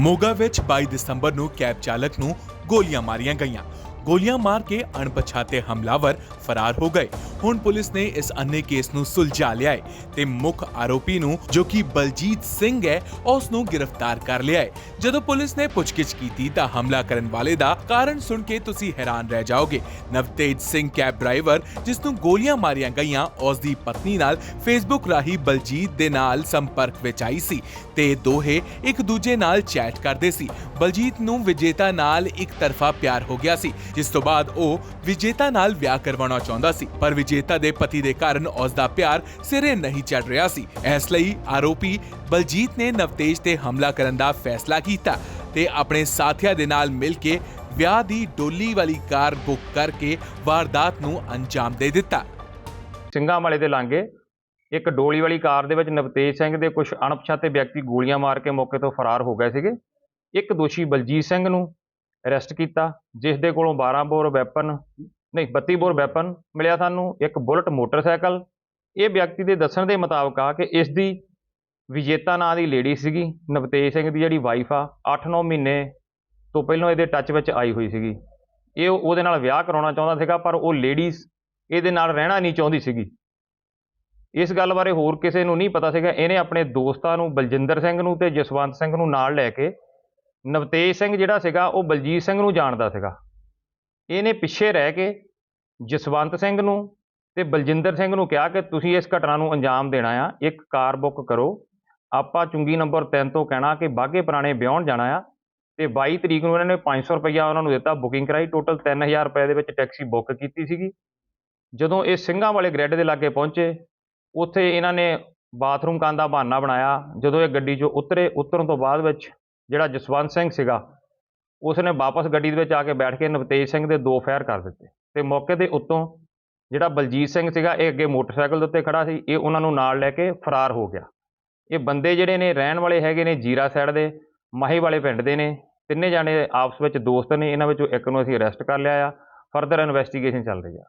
ਮੋਗਾ ਵਿੱਚ 22 ਦਸੰਬਰ ਨੂੰ ਕੈਬ ਚਾਲਕ ਨੂੰ ਗੋਲੀਆਂ ਮਾਰੀਆਂ ਗਈਆਂ। ਗੋਲੀਆਂ ਮਾਰ ਕੇ ਅਣਪਛਾਤੇ ਹਮਲਾਵਰ ਫਰਾਰ ਹੋ ਗਏ। ਹੁਣ ਪੁਲਿਸ ਨੇ ਇਸ ਅੰਨੇ ਕੇਸ ਨੂੰ ਸੁਲਝਾ ਲਿਆ ਹੈ ਤੇ ਮੁੱਖ ਆਰੋਪੀ ਨੂੰ, ਜੋ ਕਿ ਬਲਜੀਤ ਸਿੰਘ ਹੈ, ਉਸ ਨੂੰ ਗ੍ਰਿਫਤਾਰ ਕਰ ਲਿਆ ਹੈ। ਜਦੋਂ ਪੁਲਿਸ ਨੇ ਪੁੱਛਗਿੱਛ ਕੀਤੀ ਤਾਂ ਹਮਲਾ ਕਰਨ ਵਾਲੇ ਦਾ ਕਾਰਨ ਸੁਣ ਕੇ ਤੁਸੀਂ ਹੈਰਾਨ ਰਹਿ ਜਾਓਗੇ। ਨਵਤੇਜ ਸਿੰਘ ਕੈਬ ਡਰਾਈਵਰ, ਜਿਸ ਨੂੰ ਗੋਲੀਆਂ ਮਾਰੀਆਂ ਗਈਆਂ, ਉਸ ਦੀ ਪਤਨੀ ਨਾਲ ਫੇਸਬੁੱਕ ਰਾਹੀਂ ਬਲਜੀਤ ਦੇ ਨਾਲ ਸੰਪਰਕ ਵਿੱਚ ਆਈ ਸੀ ਤੇ ਦੋਹੇ ਇੱਕ ਦੂਜੇ ਨਾਲ ਚੈਟ ਕਰਦੇ ਸੀ। ਬਲਜੀਤ ਨੂੰ ਵਿਜੇਤਾ ਨਾਲ ਇੱਕ ਤਰਫਾ ਪਿਆਰ ਹੋ ਗਿਆ ਸੀ ਜਿਸ ਤੋਂ ਬਾਅਦ ਉਹ ਵਿਜੇਤਾ ਨਾਲ ਵਿਆਹ ਕਰਵਾਉਣਾ ਚਾਹੁੰਦਾ ਸੀ, ਪਰ ਵਿਜੇਤਾ ਦੇ ਪਤੀ ਦੇ ਕਾਰਨ ਉਸ ਦਾ ਪਿਆਰ ਸਿਰੇ ਨਹੀਂ ਚੜ ਰਿਹਾ ਸੀ। ਇਸ ਲਈ ਆਰੋਪੀ ਬਲਜੀਤ ਨੇ ਨਵਤੇਜ ਤੇ ਹਮਲਾ ਕਰਨ ਦਾ ਫੈਸਲਾ ਕੀਤਾ ਤੇ ਆਪਣੇ ਸਾਥੀਆਂ ਦੇ ਨਾਲ ਮਿਲ ਕੇ ਵਿਆਹ ਦੀ ਡੋਲੀ ਵਾਲੀ ਕਾਰ ਬੁੱਕ ਕਰਕੇ ਵਾਰਦਾਤ ਨੂੰ ਅੰਜਾਮ ਦੇ ਦਿੱਤਾ। ਸਿੰਘਾਂ ਵਾਲੇ ਦੇ ਲਾਂਗੇ ਇੱਕ ਡੋਲੀ ਵਾਲੀ ਕਾਰ ਦੇ ਵਿੱਚ ਨਵਤੇਜ ਸਿੰਘ ਦੇ ਕੁਝ ਅਣਪਛਾਤੇ ਵਿਅਕਤੀ ਗੋਲੀਆਂ ਮਾਰ ਕੇ ਮੌਕੇ ਤੋਂ ਫਰਾਰ ਹੋ ਗਏ ਸੀਗੇ। ਇੱਕ ਦੋਸ਼ੀ ਬਲਜੀਤ ਸਿੰਘ ਨੂੰ ਅਰੈਸਟ ਕੀਤਾ ਜਿਸ ਦੇ ਕੋਲੋਂ 12 ਬੋਰ ਵੈਪਨ ਨਹੀਂ 32 ਬੋਰ ਵੈਪਨ ਮਿਲਿਆ ਸਾਨੂੰ, ਇੱਕ ਬੁਲਟ ਮੋਟਰਸਾਈਕਲ ਇਹ ਵਿਅਕਤੀ ਦੇ ਦੱਸਣ ਦੇ ਮੁਤਾਬਕ ਆ ਕਿ ਇਸ ਦੀ ਵਿਜੇਤਾ ਨਾਂ ਦੀ ਲੇਡੀ ਸੀਗੀ, ਨਵਤੇਜ ਸਿੰਘ ਦੀ ਜਿਹੜੀ ਵਾਈਫ ਆ 8-9 ਮਹੀਨੇ ਤੋਂ ਪਹਿਲਾਂ ਇਹਦੇ ਟੱਚ ਵਿੱਚ ਆਈ ਹੋਈ ਸੀਗੀ। ਇਹ ਉਹਦੇ ਨਾਲ ਵਿਆਹ ਕਰਾਉਣਾ ਚਾਹੁੰਦਾ ਸੀਗਾ, ਪਰ ਉਹ ਲੇਡੀਜ਼ ਇਹਦੇ ਨਾਲ ਰਹਿਣਾ ਨਹੀਂ ਚਾਹੁੰਦੀ ਸੀਗੀ। ਇਸ ਗੱਲ ਬਾਰੇ ਹੋਰ ਕਿਸੇ ਨੂੰ ਨਹੀਂ ਪਤਾ ਸੀਗਾ। ਇਹਨੇ ਆਪਣੇ ਦੋਸਤਾਂ ਨੂੰ, ਬਲਜਿੰਦਰ ਸਿੰਘ ਨੂੰ ਤੇ ਜਸਵੰਤ ਸਿੰਘ ਨੂੰ ਨਾਲ ਲੈ ਕੇ ਨਵਤੇਜ ਸਿੰਘ ਜਿਹੜਾ ਸੀਗਾ, ਉਹ ਬਲਜੀਤ ਸਿੰਘ ਨੂੰ ਜਾਣਦਾ ਸੀਗਾ। ਇਹਨੇ ਪਿੱਛੇ ਰਹਿ ਕੇ ਜਸਵੰਤ ਸਿੰਘ ਨੂੰ ਤੇ ਬਲਜਿੰਦਰ ਸਿੰਘ ਨੂੰ ਕਿਹਾ ਕਿ ਤੁਸੀਂ ਇਸ ਘਟਨਾ ਨੂੰ ਅੰਜਾਮ ਦੇਣਾ ਆ, ਇੱਕ ਕਾਰ ਬੁੱਕ ਕਰੋ। ਆਪਾਂ ਚੁੰਗੀ ਨੰਬਰ 3 ਤੋਂ ਕਹਿਣਾ ਕਿ ਬਾਗੇ ਪੁਰਾਣੇ ਵਿਆਹਣ ਜਾਣਾ ਆ ਤੇ 22 ਤਰੀਕ ਨੂੰ ਇਹਨਾਂ ਨੇ 500 ਰੁਪਈਆ ਉਹਨਾਂ ਨੂੰ ਦਿੱਤਾ ਬੁਕਿੰਗ ਕਰਾਈ। ਟੋਟਲ 3000 ਰੁਪਏ ਦੇ ਵਿੱਚ ਟੈਕਸੀ ਬੁੱਕ ਕੀਤੀ ਸੀਗੀ। ਜਦੋਂ ਇਹ ਸਿੰਘਾਂ ਵਾਲੇ ਗ੍ਰੈਡ ਦੇ ਲਾਗੇ ਪਹੁੰਚੇ, ਉੱਥੇ ਇਹਨਾਂ ਨੇ ਬਾਥਰੂਮ ਕਰਨ ਦਾ ਬਹਾਨਾ ਬਣਾਇਆ। ਜਦੋਂ ਇਹ ਗੱਡੀ 'ਚੋਂ ਉਤਰੇ, ਉਤਰਨ ਤੋਂ ਬਾਅਦ ਵਿੱਚ ਜਿਹੜਾ ਜਸਵੰਤ ਸਿੰਘ ਸੀਗਾ ਉਸ ਨੇ ਵਾਪਸ ਗੱਡੀ ਦੇ ਵਿੱਚ ਆ ਕੇ ਬੈਠ ਕੇ ਨਵਤੇਜ ਸਿੰਘ ਦੇ ਦੋ ਫਾਇਰ ਕਰ ਦਿੱਤੇ। ਤੇ ਮੌਕੇ ਦੇ ਉੱਤੋਂ ਜਿਹੜਾ ਬਲਜੀਤ ਸਿੰਘ ਸੀਗਾ, ਇਹ ਅੱਗੇ ਮੋਟਰਸਾਈਕਲ ਦੇ ਉੱਤੇ ਖੜਾ ਸੀ, ਇਹ ਉਹਨਾਂ ਨੂੰ ਨਾਲ ਲੈ ਕੇ ਫਰਾਰ ਹੋ ਗਿਆ। ਇਹ ਬੰਦੇ ਜਿਹੜੇ ਨੇ, ਰਹਿਣ ਵਾਲੇ ਹੈਗੇ ਨੇ ਜੀਰਾ ਸਾਈਡ ਦੇ, ਮਾਹੀ ਵਾਲੇ ਪਿੰਡ ਦੇ ਨੇ। ਤਿੰਨੇ ਜਾਣੇ ਆਪਸ ਵਿੱਚ ਦੋਸਤ ਨੇ, ਇਹਨਾਂ ਵਿੱਚੋਂ ਇੱਕ ਨੂੰ ਅਸੀਂ ਅਰੈਸਟ ਕਰ ਲਿਆ ਆ। ਫਰਦਰ ਇਨਵੈਸਟੀਗੇਸ਼ਨ ਚੱਲ ਰਹੀ ਆ।